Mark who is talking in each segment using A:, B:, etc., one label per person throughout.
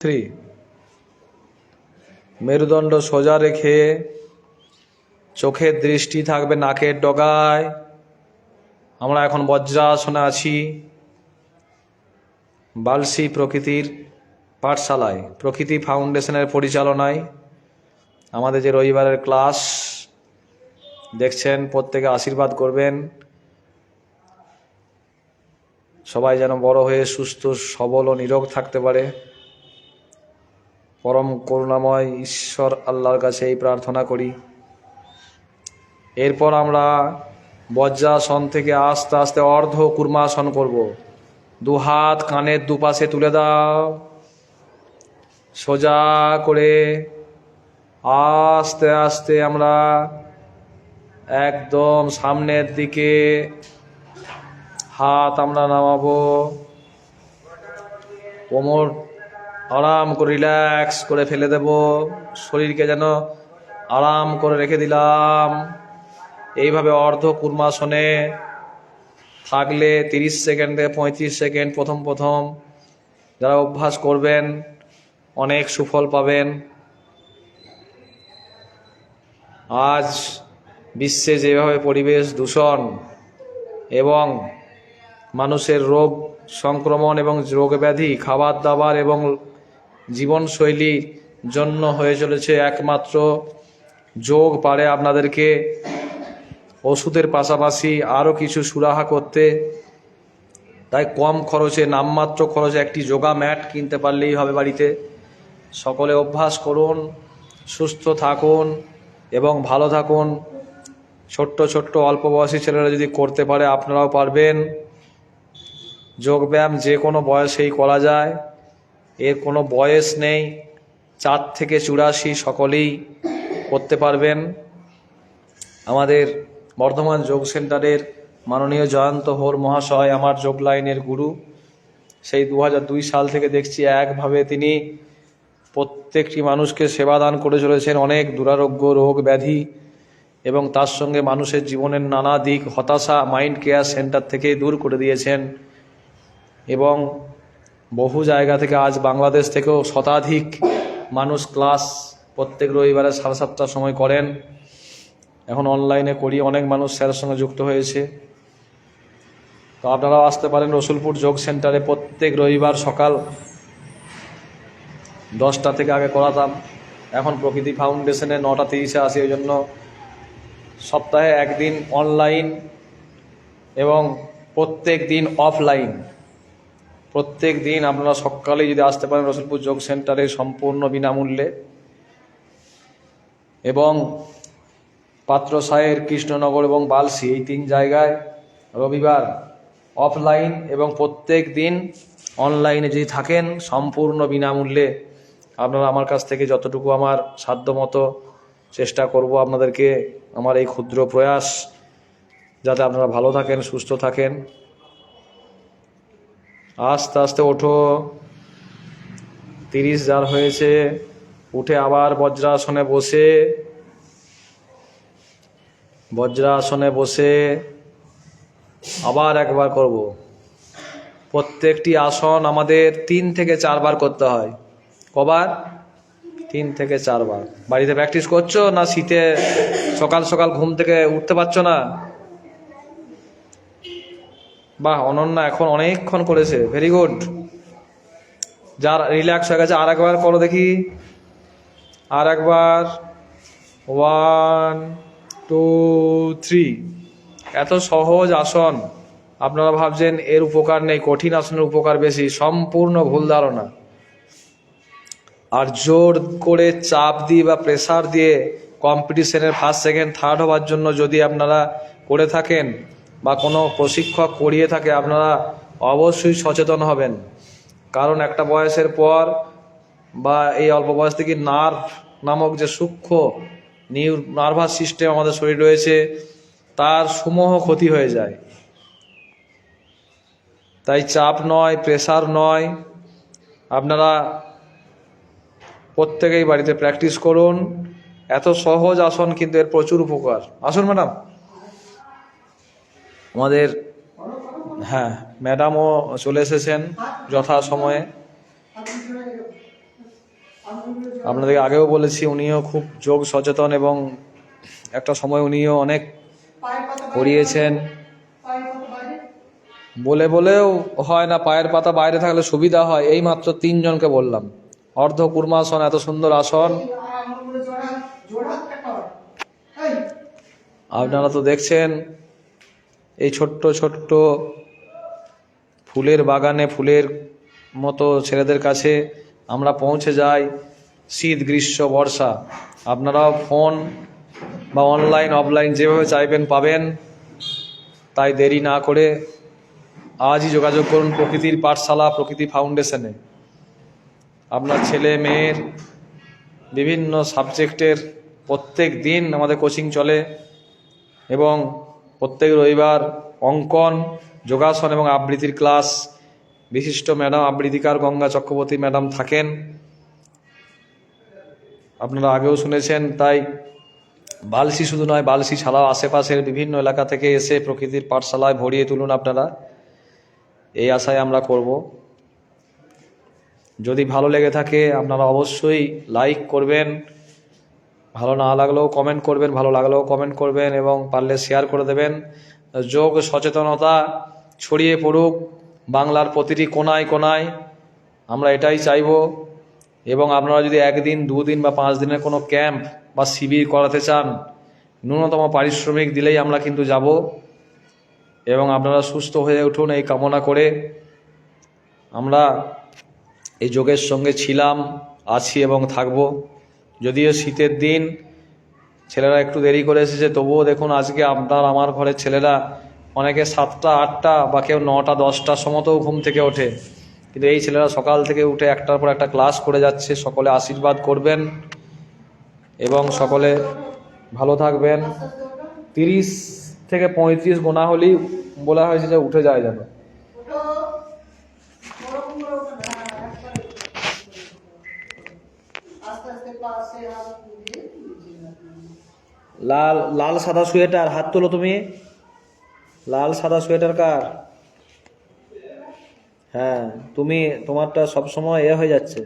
A: Three মেরুদণ্ড সোজা রেখে চোখের দৃষ্টি থাকবে নাকের ডগায়। আমরা এখন বজ্রাসনে আছি বালসি প্রকৃতির পাঠশালায়, প্রকৃতি ফাউন্ডেশনের পরিচালনায়। আমাদের যে রবিবারের ক্লাস, দেখছেন, প্রত্যেকে আশীর্বাদ করবেন। সবাই যেন বড় হয়ে সুস্থ, সবল ও নিরোগ থাকতে পারে। পরম করুণাময় ঈশ্বর আল্লাহর কাছে এই প্রার্থনা করি। এরপর আমরা বজ্রাসন থেকে আস্তে আস্তে অর্ধ কুর্মাসন করব। দু হাত কানের দুপাশে তুলে দাও। সোজা করে আস্তে আস্তে আমরা একদম সামনের দিকে হাত আমরা নামাবো। কোমর আরাম করে রিল্যাক্স করে ফেলে দেব। শরীরকে যেন আরাম করে রেখে দিলাম। এইভাবে অর্ধ কুর্মাসনে থাকলে তিরিশ সেকেন্ড থেকে পঁয়ত্রিশ সেকেন্ড প্রথম প্রথম যারা অভ্যাস করবেন, অনেক সুফল পাবেন। আজ বিশ্বে যেভাবে পরিবেশ দূষণ এবং মানুষের রোগ সংক্রমণ এবং রোগ ব্যাধি, খাবার দাবার এবং জীবনশৈলীর জন্য হয়ে চলেছে একমাত্র যোগ পারে আপনাদেরকে ওষুধের পাশাপাশি আরও কিছু সুরাহা করতে। তাই কম খরচে, নামমাত্র খরচে একটি যোগা ম্যাট কিনতে পারলেই হবে বাড়িতে। সকলে অভ্যাস করুন, সুস্থ থাকুন এবং ভালো থাকুন। ছোট্ট ছোট্ট অল্প বয়সী ছেলেরা যদি করতে পারে, আপনারাও পারবেন। যোগব্যায়াম যে কোনো বয়সেই করা যায়। এর কোনো বয়স নেই। চার থেকে চুরাশি সকলেই করতে পারবেন। আমাদের বর্ধমান যোগ সেন্টারের মাননীয় জয়ন্ত হোর মহাশয়, আমার যোগ লাইনের গুরু। সেই দু সাল থেকে দেখছি একভাবে তিনি প্রত্যেকটি মানুষকে সেবা দান করে চলেছেন। অনেক দুরারোগ্য, রোগ ব্যাধি এবং তার সঙ্গে মানুষের জীবনের নানা দিক হতাশা, মাইন্ড কেয়ার সেন্টার থেকে দূর করে দিয়েছেন এবং বহু জায়গা থেকে আজ বাংলাদেশ থেকেও শতাধিক মানুষ ক্লাস প্রত্যেক রবিবারে সাড়ে সাতটার সময় করেন। এখন অনলাইনে করি, অনেক মানুষ স্যারের সঙ্গে যুক্ত হয়েছে। তো আপনারাও আসতে পারেন রসুলপুর যোগ সেন্টারে প্রত্যেক রবিবার সকাল দশটা থেকে আগে করাতাম। এখন প্রকৃতি ফাউন্ডেশনে নটা তিরিশে আসি ওই জন্য সপ্তাহে একদিন অনলাইন এবং প্রত্যেক দিন অফলাইন প্রত্যেক দিন আপনারা সকালে যদি আসতে পারেন রসুলপুর যোগ সেন্টারে সম্পূর্ণ বিনামূল্যে। এবং পাত্র পাত্রসায়ের কৃষ্ণনগর এবং বালসি এই তিন জায়গায় রবিবার অফলাইন এবং প্রত্যেক দিন অনলাইনে যদি থাকেন, সম্পূর্ণ বিনামূল্যে আপনারা আমার কাছ থেকে যতটুকু আমার সাধ্যমতো চেষ্টা করব আপনাদেরকে আমার এই ক্ষুদ্র প্রয়াস, যাতে আপনারা ভালো থাকেন, সুস্থ থাকেন। আস্তে আস্তে ওঠো। তিরিশ যার হয়েছে। উঠে আবার বজ্রাসনে বসে। বজ্রাসনে বসে। আবার একবার করব। প্রত্যেকটি আসন আমাদের তিন থেকে চারবার করতে হয়। কবার? তিন থেকে চারবার বাড়িতে প্র্যাকটিস করছ না শীতে সকাল সকাল ঘুম থেকে উঠতে পারছ না? বাহ, অনন্যা এখন অনেকক্ষণ করেছে। ভেরি গুড যার রিল্যাক্স হয়ে গেছে আর একবার করো দেখি। আর একবার ওয়ান টু থ্রি এত সহজ আসন। আপনারা ভাবছেন এর উপকার নেই, কঠিন আসনের উপকার বেশি, সম্পূর্ণ ভুল ধারণা। আর জোর করে চাপ দিয়ে বা প্রেসার দিয়ে কম্পিটিশনের ফার্স্ট সেকেন্ড থার্ড হওয়ার জন্য যদি আপনারা করে থাকেন বা কোনো প্রশিক্ষক করিয়ে থাকে, আপনারা অবশ্যই সচেতন হবেন। কারণ একটা বয়সের পর বা এই অল্প বয়স থেকে নার্ভ নামক যে সূক্ষ্ম নিউ নার্ভাস সিস্টেম আমাদের শরীর রয়েছে, তার সমূহ ক্ষতি হয়ে যায়। তাই চাপ নয় প্রেসার নয়। আপনারা প্রত্যেকেই বাড়িতে প্র্যাকটিস করুন। এত সহজ আসন কিন্তু এর প্রচুর উপকার। আসুন ম্যাডাম আমাদের হ্যাঁ ম্যাডামও চলে এসেছেন যথা সময়ে আপনাদেরকে আগেও বলেছি, উনিও খুব যোগ সচেতন এবং একটা সময় উনিও অনেক করিয়েছেন। বলে বলেও হয় না, পায়ের পাতা বাইরে থাকলে সুবিধা হয় এই মাত্র তিনজনকে বললাম। অর্ধ কুর্মাসন, এত সুন্দর আসন। আপনারা তো দেখছেন এই ছোট্ট ছোট্ট ফুলের বাগানে, ফুলের মতো ছেলেদের কাছে আমরা পৌঁছে যাই। শীত, গ্রীষ্ম, বর্ষা, আপনারাও ফোন বা অনলাইন, অফলাইন যেভাবে চাইবেন পাবেন। তাই দেরি না করে আজই যোগাযোগ করুন প্রকৃতির পাঠশালা, প্রকৃতি ফাউন্ডেশনে। আপনার ছেলে, মেয়ের বিভিন্ন সাবজেক্টের প্রত্যেক দিন আমাদের কোচিং চলে এবং প্রত্যেক রবিবার অঙ্কন, যোগাসন এবং আবৃত্তির ক্লাস। বিশিষ্ট ম্যাডাম আবৃত্তিকার গঙ্গা চক্রবর্তী ম্যাডাম থাকেন। আপনারা আগেও শুনেছেন, তাই বালসি শুধু নয়, বালসি ছাড়াও আশেপাশের বিভিন্ন এলাকা থেকে এসে প্রকৃতির পাঠশালায় ভরিয়ে তুলুন আপনারা। এই আশায় আমরা করব। যদি ভালো লেগে থাকে, আপনারা অবশ্যই লাইক করবেন। ভালো না লাগলেও কমেন্ট করবেন, ভালো লাগলেও কমেন্ট করবেন এবং পারলে শেয়ার করে দেবেন। যোগ সচেতনতা ছড়িয়ে পড়ুক বাংলার প্রতিটি কোনায় কোনায়, আমরা এটাই চাইব। এবং আপনারা যদি একদিন, দুদিন বা পাঁচ দিনের কোনো ক্যাম্প বা শিবির করাতে চান, ন্যূনতম পারিশ্রমিক দিলেই আমরা কিন্তু যাব। এবং আপনারা সুস্থ হয়ে উঠুন এই কামনা করে। আমরা এই যোগের সঙ্গে ছিলাম, আছি এবং থাকব। যদিও শীতের দিন, ছেলেরা একটু দেরি করে এসেছে, তবুও দেখুন আজকে আপনার, আমার ঘরের ছেলেরা অনেকে সাতটা, আটটা বা কেউ নটা, দশটার সময়তেও ঘুম থেকে ওঠে। কিন্তু এই ছেলেরা সকাল থেকে উঠে একটার পর একটা ক্লাস করে যাচ্ছে, সকলে আশীর্বাদ করবেন এবং সকলে ভালো থাকবেন। তিরিশ থেকে পঁয়ত্রিশ গোনা হলেই বলা হয়েছে যে উঠে যায় যেন। লাল লাল সাদা সোয়েটার হাত তোলো তুমি। লাল সাদা সোয়েটার কার? হ্যাঁ তুমি, তোমারটা সব সময় এ হয়ে যাচ্ছে।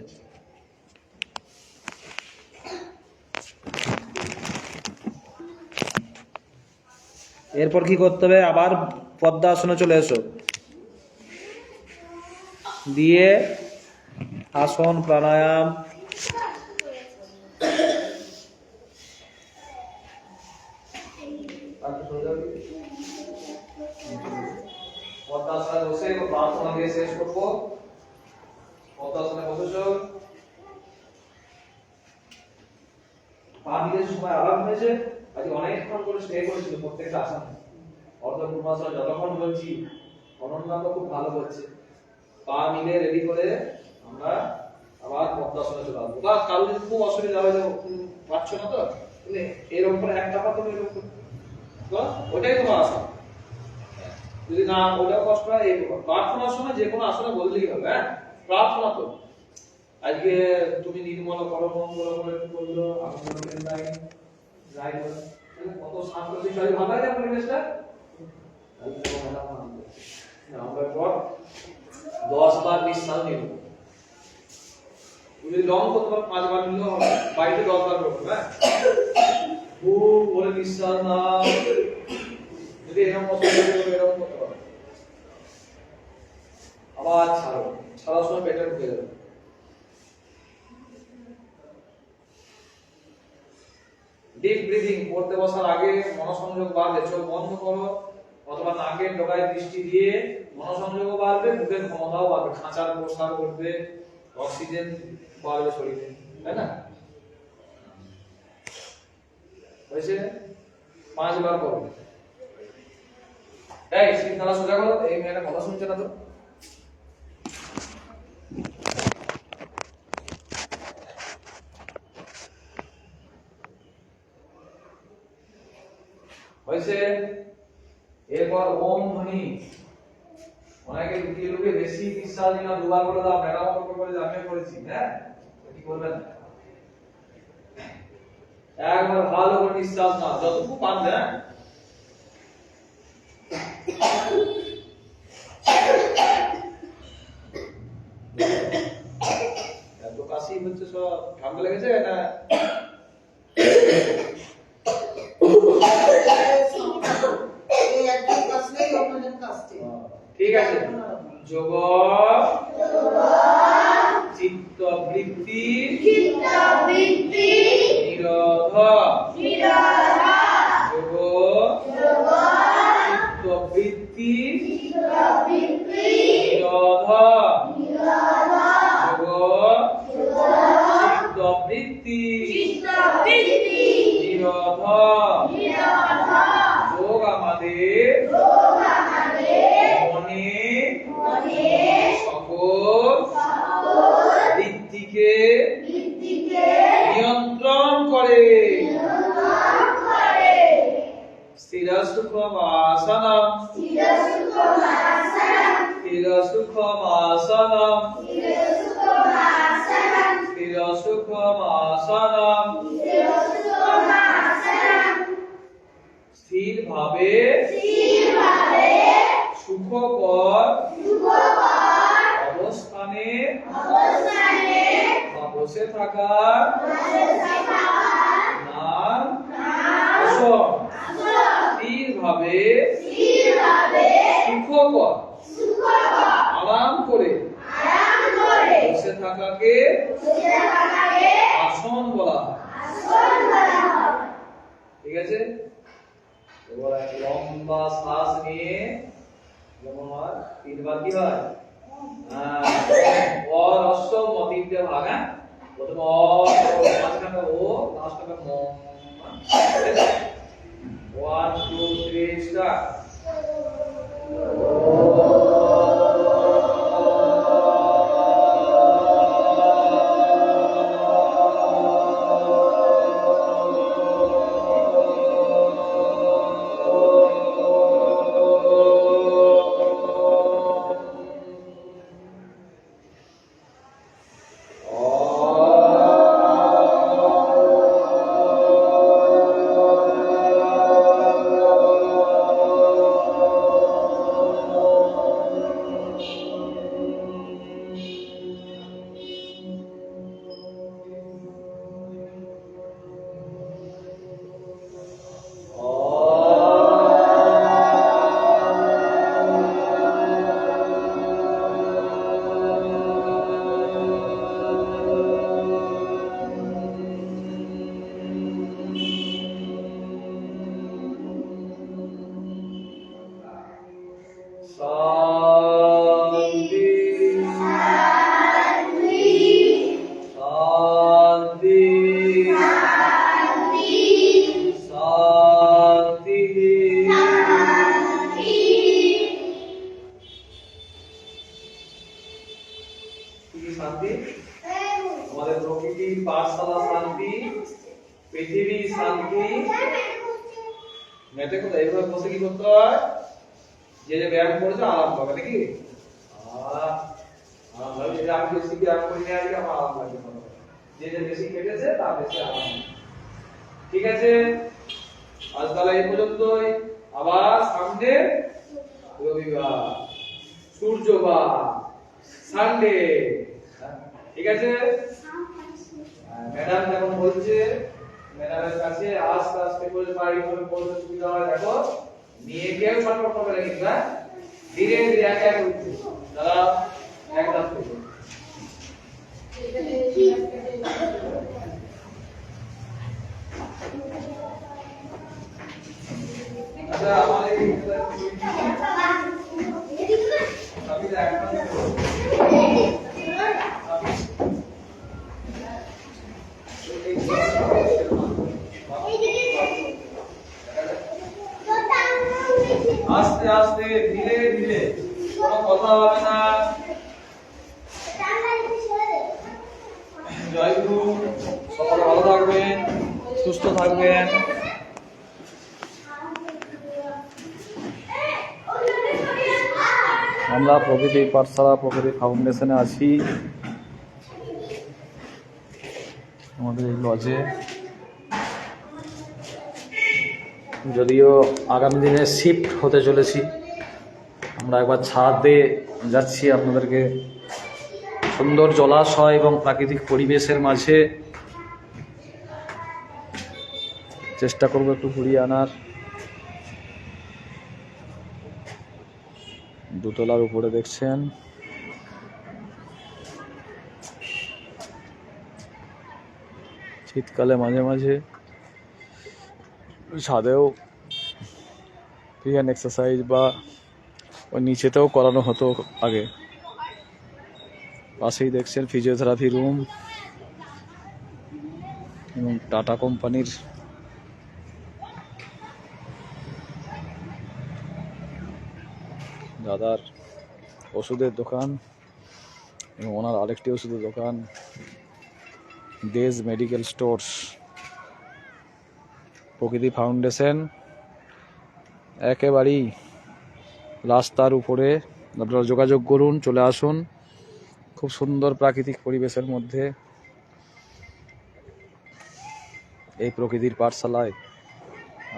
A: এরপর কি করতে হবে? আবার পদ্মাসনে চলে এসো। দিয়ে আসন, প্রাণায়াম পদ্মাসনে বসে প্রার্থনা দিয়ে শেষ করব পদ্মাসনে বসেছ পা দিলে সময় আরাম হয়েছে আজকে অনেকক্ষণ করে স্টে করেছিল প্রত্যেকটা আসামে অর্ধ যতক্ষণ বলছি অনন্যা তো খুব ভালো করছে পা মিলে রেডি করে আমরা আবার পদ্মাসনে চলে আসব। বা কারও যদি খুব অসুবিধা হয় পারছ না তো? তুমি এরকম করে একটা পা তুমি এরকম ওটাই তোমার আসন যদি না ওটা কষ্ট হয়, এই প্রার্থনার সময় যে কোনো আসনে বললেই হবে হ্যাঁ? প্রার্থনা তো। আজকে তুমি নির্মল করো, মঙ্গল করে একটু বলল আমি কত শান্ত বিষয় ভালো লাগে পরিবেশটা? পাঁচ বার নিলেও হবে বাড়িতে করতে পারো আবার ছাড়ো সময় পেটে ঢুকে যাবে ডিপ ব্রিদিং করতে বসার আগে মনোসংযোগ বাড়বে, চোখ বন্ধ করো। অথবা নাকের ডগায় দৃষ্টি দিয়ে মনোসংযোগও বাড়বে, বুকের ক্ষমতাও বাড়বে, খাঁচার প্রসার করবে অক্সিজেন বাড়বে শরীরে, তাই না? হয়েছে? পাঁচবার করো। এই সিদ্ধারা সোজা করো, এই মেয়েটা কথা শুনছে না তো? হয়েছে? এরপর ওম ধ্বনি অনেকে লুকিয়ে লুকিয়ে বেশি বিশ্বাস নিয়ে দুবার করে দাও ম্যাডাম করে আমি করেছি হ্যাঁ? কি করবেন একবার ভালো করে নিঃশ্বাস না যতটুকু পারবে হ্যাঁ? এত কাশি হচ্ছে সব, ঠান্ডা লেগেছে না? ঠিক আছে। যোগ চিত্ত বৃত্তি নিরোধ যোগ চিত্ত বৃত্তি নিরোধ যোগ চিত্ত বৃত্তি নিরোধ যোগ আমাদের মনে সকল বৃত্তিকে নিয়ন্ত্রণ করে স্থির সুখম আসনম স্থির সুখম আসনম স্থির ভাবে সুখকর অবস্থানে বা বসে থাকার নাম আসন। স্থির ভাবে সুখকর আরাম করে বসে থাকাকে আসন বলা ঠিক আছে? এবার লম্বা শ্বাস নিয়ে যেমন হয় তিনবার কি হয়? হ্যাঁ, ভাগ হ্যাঁ? প্রথমে মাঝখানে ও ম। ওয়ান টু থ্রি শান্তি বলছে ম্যাডামের কাছে আস্তে আস্তে করে বাড়ি ভাবে বলতে সুবিধা হয়। দেখো নিয়ে কেউ ছটফট করবে না কিন্তু হ্যাঁ? ধীরে ধীরে এক এক উঠছে দাদা এক দাঁত থেকে আচ্ছা আমার এই আমি একদম আস্তে আস্তে ধীরে ধীরে কোনো কথা হবে না। জয় গুরু, সকলে ভালো থাকবেন, সুস্থ থাকবেন। আমরা প্রকৃতি পাঠশালা, প্রকৃতি ফাউন্ডেশনে আছি। আমাদের এই লজে যদিও আগামী দিনে শিফট হতে চলেছি। আমরা একবার ছাদে যাচ্ছি আপনাদেরকে। সুন্দর জলাশয় এবং প্রাকৃতিক পরিবেশের মাঝে। চেষ্টা করব একটু ঘুরিয়ে আনার। দুতলার উপরে দেখছেন। শীতকালে মাঝে মাঝে ছাদেও ফ্রি এক্সারসাইজ বা ওই নিচেতেও করানো হতো আগে। পাশেই দেখছেন ফিজিওথেরাপি রুম এবং টাটা কোম্পানির দাদার ওষুধের দোকান এবং ওনার আরেকটি ওষুধের দোকান Dey's medical stores Prakriti foundation, একেবারেই রাস্তার উপরে আপনারা যোগাযোগ করুন, চলে আসুন। খুব সুন্দর প্রাকৃতিক পরিবেশের মধ্যে এই প্রকৃতির পাঠশালায়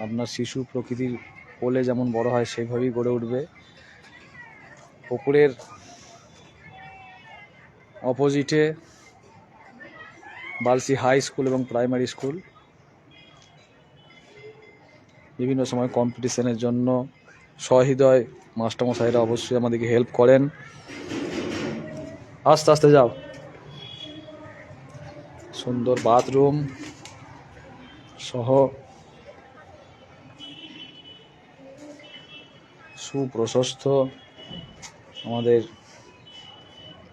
A: আপনার শিশু প্রকৃতির কোলে যেমন বড় হয় সেইভাবেই গড়ে উঠবে। পুকুরের অপোজিটে বালসি হাই স্কুল এবং প্রাইমারি স্কুল বিভিন্ন সময় কম্পিটিশনের জন্য সহৃদয় মাস্টারমশাইরা অবশ্যই আমাদেরকে হেল্প করেন। আস্তে আস্তে যাও। সুন্দর বাথরুম সহ সুপ্রশস্ত আমাদের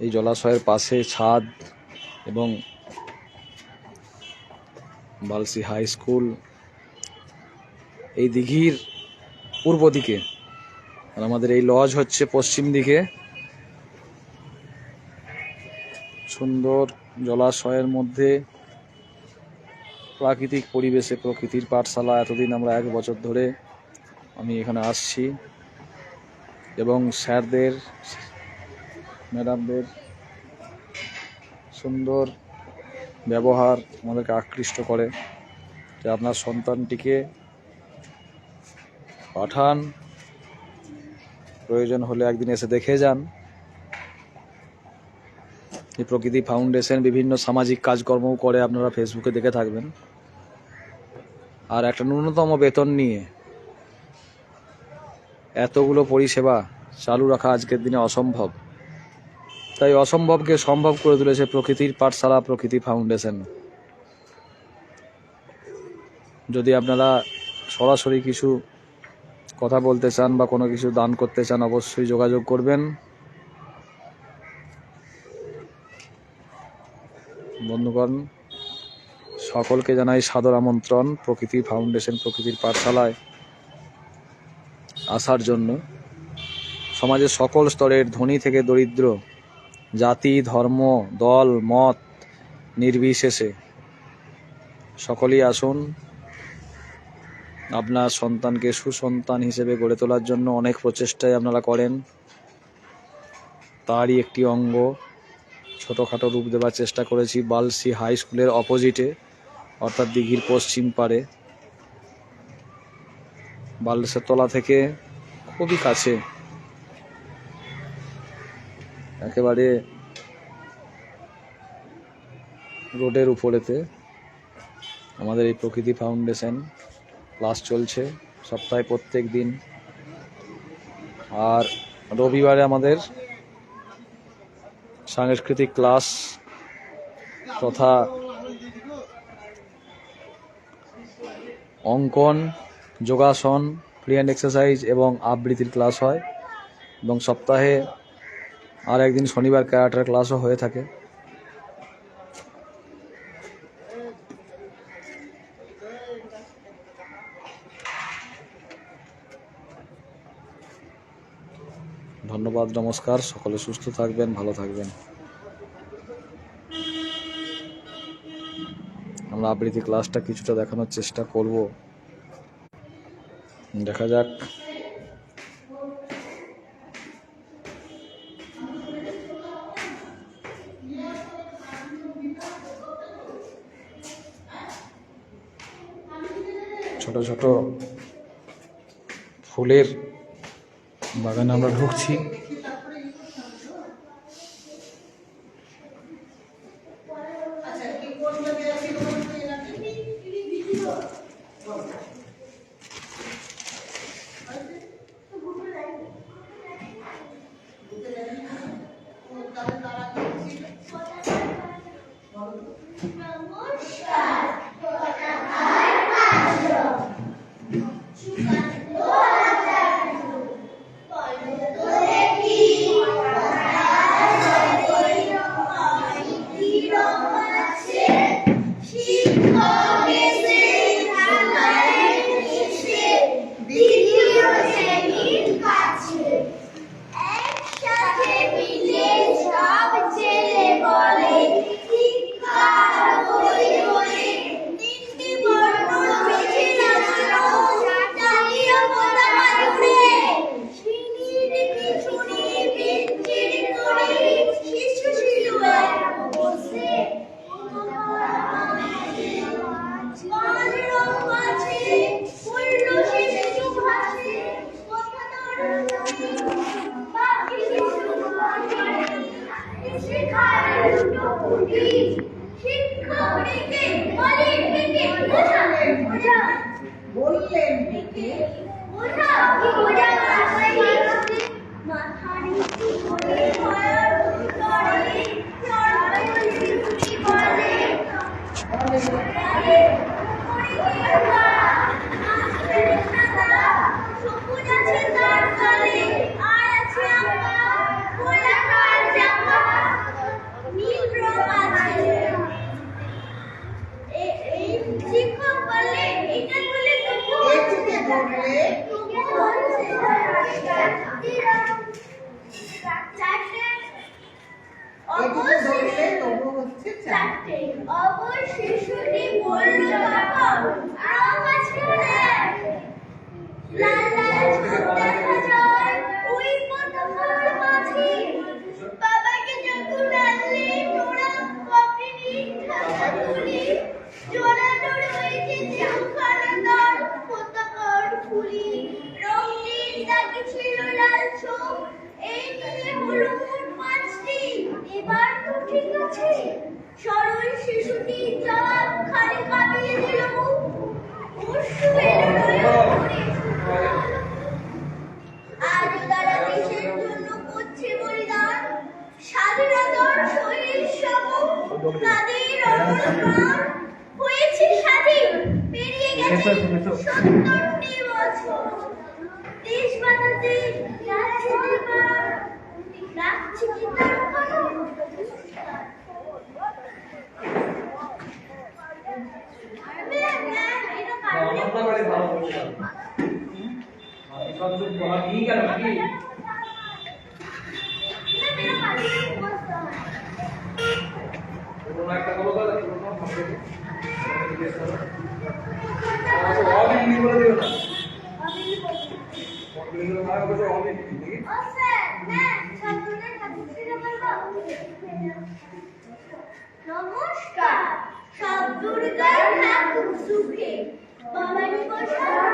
A: এই জলাশয়ের পাশে ছাদ এবং বালসি হাই স্কুল। এই দিঘির পূর্ব দিকে। আর আমাদের এই লজ হচ্ছে পশ্চিম দিকে। সুন্দর জলাশয়ের মধ্যে প্রাকৃতিক পরিবেশে প্রকৃতির পাঠশালা এতদিন আমরা এক বছর ধরে আমি এখানে আসছি। এবং স্যারদের, ম্যাডামদের সুন্দর ব্যবহার আমাদেরকে আকৃষ্ট করে যে আপনার সন্তানটিকে পাঠান। প্রয়োজন হলে একদিন এসে দেখে যান। এই প্রকৃতি ফাউন্ডেশন বিভিন্ন সামাজিক কাজকর্মও করে, আপনারা ফেসবুকে দেখে থাকবেন। আর একটা ন্যূনতম বেতন নিয়ে এতগুলো পরিষেবা চালু রাখা আজকের দিনে অসম্ভব। তাই অসম্ভবকে সম্ভব করে তুলেছে প্রকৃতির পাঠশালা, প্রকৃতি ফাউন্ডেশন। যদি আপনারা সরাসরি কিছু কথা বলতে চান বা কোনো কিছু দান করতে চান, অবশ্যই যোগাযোগ করবেন। বন্ধুগণ, সকলকে জানাই সাদর আমন্ত্রণ প্রকৃতি ফাউন্ডেশন প্রকৃতির পাঠশালায় আসার জন্য। সমাজের সকল স্তরের ধনী থেকে দরিদ্র, জাতি, ধর্ম, দল, মত নির্বিশেষে সকলেই আসুন। আপনার সন্তানকে সুসন্তান হিসেবে গড়ে তোলার জন্য অনেক প্রচেষ্টাই আপনারা করেন। তারই একটি অঙ্গ। ছোটোখাটো রূপ দেওয়ার চেষ্টা করেছি বালসি হাই স্কুলের অপোজিটে, অর্থাৎ দিঘির পশ্চিম পারে বালসের তলা থেকে খুবই কাছে। একেবারে রোডের উপরেতে আমাদের এই প্রকৃতি ফাউন্ডেশন। ক্লাস চলছে সপ্তাহে প্রত্যেক দিন। আর রবিবারে আমাদের সাংস্কৃতিক ক্লাস তথা অঙ্কন, যোগাসন ফ্রি অ্যান্ড এক্সারসাইজ এবং আবৃত্তির ক্লাস হয় এবং সপ্তাহে আর একদিন শনিবার ক্যারাটার ক্লাসও হয়ে থাকে। ধন্যবাদ, নমস্কার। সকলে সুস্থ থাকবেন, ভালো থাকবেন। আমরা আবৃত্তি ক্লাসটা কিছুটা দেখানোর চেষ্টা করব। দেখা যাক। ছোট ছোট ফুলের বাগানে আমরা ঢুকছি।
B: নমস্কার সব দুর্গার নাম সুখে।
C: ভবানী প্রসাদ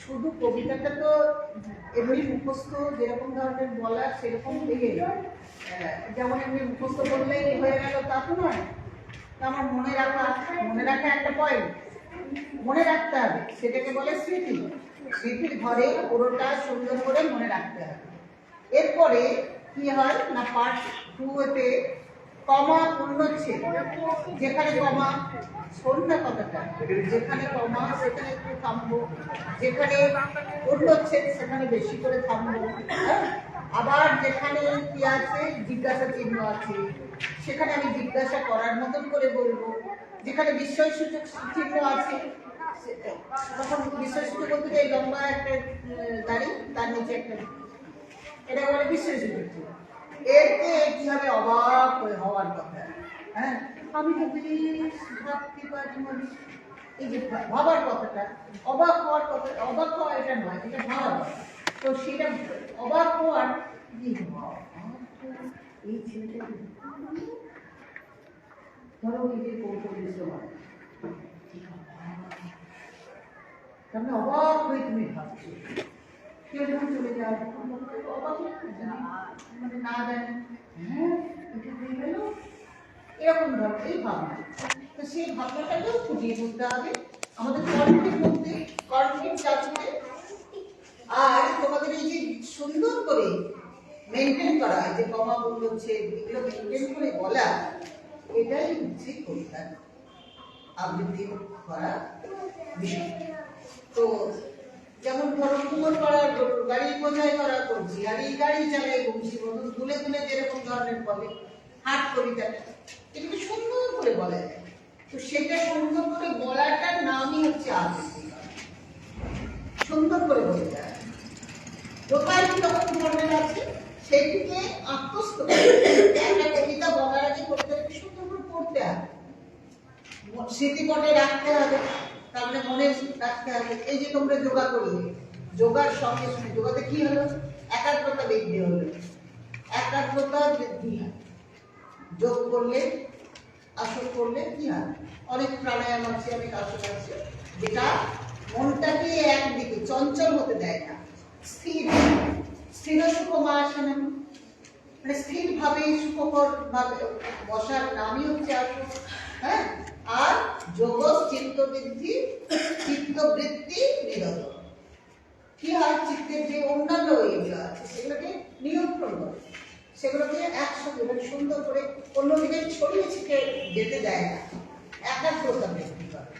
D: শুধু কবিতাটা তো এমনি মুখস্থ যেরকম ধরনের বলা সেরকম থেকে যেমন এমনি মুখস্থ করলেই হয়ে গেল, তা তো নয়। আমার মনে রাখা মনে রাখা একটা পয়েন্ট মনে রাখতে হবে, সেটাকে বলে স্মৃতি। স্মৃতির ঘরে পুরোটা সুন্দর করে মনে রাখতে হবে। এরপরে কি হয় না পার্ট টু এতে কমা পূর্ণচ্ছেদ যেখানে কমা সন্ধ্যা কথাটা যেখানে কমা, সেখানে একটু থামবো। যেখানে পূর্ণচ্ছেদ সেখানে বেশি করে থামবো। হ্যাঁ? আবার যেখানে কি আছে জিজ্ঞাসা চিহ্ন আছে, সেখানে আমি জিজ্ঞাসা করার মতন করে বলব। যেখানে বিস্ময় সূচক চিহ্ন আছে তখন বিস্ময় সূচক বলতে এই লম্বা একটা দাড়ি, তার নিচে একটা এটা বলে বিস্ময় সূচক এতে কি হবে অবাক হওয়ার কথা? হ্যাঁ? আমি তো বেশ ভাবতে পারি মানে এই যে ভাবার কথাটা, অবাক হওয়ার কথা, অবাক হওয়া এটা নয়, এটা ভাবার তো সেটা অবাক হওয়ার এই ছেলেটা? ধরো এই কৌশল হয় তার মানে অবাক হয়ে তুমি ভাবছ। কেউ যখন চলে যায় অবাক মানে না জানি হ্যাঁ এরকম ধরো, এই ভাবনা। তো সেই ভাবনাটাকেও ফুটিয়ে তুলতে হবে। আমাদের কর্মের মধ্যে কর্মের চাকরিতে আর তোমাদের এই যে সুন্দর করে মেনটেন করা যে কমা বলছে এগুলো মেনটেন করে বলা এটাই হচ্ছে কবিতার আবৃত্তি করা বিষয়। তো যেমন ধরো কুমোর পাড়ার গাড়ি বোঝাই করা করছি আর এই গাড়ি চালাই বলছি বলুন তুলে তুলে যেরকম ধরনের বলে হাট কবিতাটা এটাকে সুন্দর করে বলা যায়। তো সেটা সুন্দর করে বলাটার নামই হচ্ছে আবৃত্তি। সুন্দর করে বলতে যায় কোথায় রকম ধরনের আছে? সেটিকে আত্মস্থ একটা কবিতা বলার আগে সুন্দর হবে। স্মৃতিপটে রাখতে হবে, তার মানে মনে রাখতে হবে, এই যে তোমরা যোগা করলে, যোগার সঙ্গে সঙ্গে, যোগাতে কি হলো? একাগ্রতা বৃদ্ধি হলো। একাগ্রতা বৃদ্ধি যোগ করলে, আসন করলে কি হয়? অনেক প্রাণায়াম আছে, অনেক আসন আছে, যেটা মনটাকে একদিকে চঞ্চল হতে দেয় না। স্থির স্থির সুখমা আসনে। মানে স্থির ভাবে সুখকর ভাবে বসার নামই হচ্ছে আসন হ্যাঁ? আর যোগ চিত্ত বৃদ্ধি চিত্তবৃত্তি নিরোধ কি হয় চিত্তের যে অন্যান্য ইয়েগুলো আছে, সেগুলোকে নিয়ন্ত্রণ করে। সেগুলোকে একসঙ্গে মানে সুন্দর করে অন্যদিকে ছড়িয়ে ছিটে যেতে দেয় না। একাগ্রতা বৃদ্ধি করে।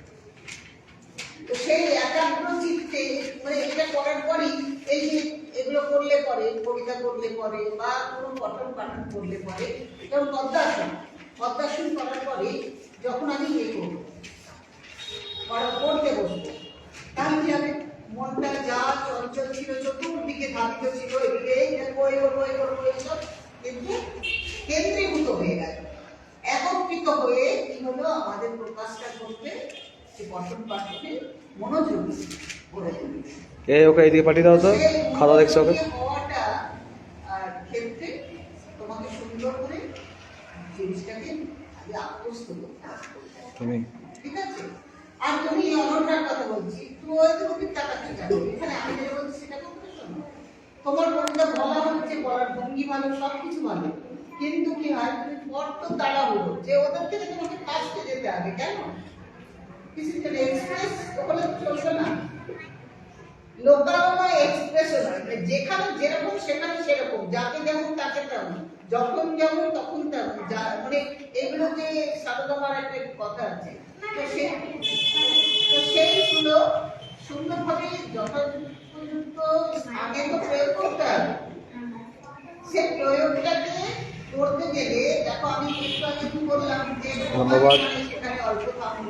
D: তো সেই একাগ্র চিত্তে মানে এটা করার পরেই এই যে এগুলো করলে পরে, কবিতা করলে পরে বা কোনো পঠন পাঠন করলে পরে যেমন পদ্মাসন। পদ্মাসন করার পরে যখন আমি ইয়ে করব পড়া পড়তে বসবো, তাহলে কি হবে? মনটা যা চঞ্চল ছিল, চতুর্দিকে ধাবিত ছিল, এদিকে এই দেখব এই করব এই করব এইসব কিন্তু কেন্দ্রীভূত হয়ে গেল। একত্রিত হয়ে কি হলো আমাদের প্রকাশটা করতে
A: এ ওকে এইদিকে পাঠিয়ে দাও তো। খাতা দেখছ ওকে? তুমি
D: ঠিক আছে? আর তুমি অনন্যার কথা বলছি তুমি ওই তো তুমি টাকা ঠিক আছে এখানে আমি যেটা বলছি সেটা করতে শোনো। তোমার কবিতা বলা হচ্ছে বলার ভঙ্গি ভালো সব কিছু ভালো। কিন্তু কি হয়? তুমি বড্ড তাড়াহুড়ো। যে ওদের থেকে তোমাকে ফার্স্টে যেতে হবে কেন? কিছু এক্সপ্রেস বলে চলবে না। লোকাল নয় এক্সপ্রেসও নয় যেখানে যেরকম সেখানে সেরকম। যাকে যেমন তাকে তেমন। যখন যেমন তখন তেমন। যা মানে এগুলো যে সারদামার একটা কথা আছে। তো সে তো সেইগুলো সুন্দরভাবে যথাযথ আগে তো প্রয়োগ করতে হবে। সেই প্রয়োগটাকে করতে গেলে দেখো আমি একটু আগে বললাম যে
A: ধন্যবাদ।
D: সেখানে অল্প থাকব।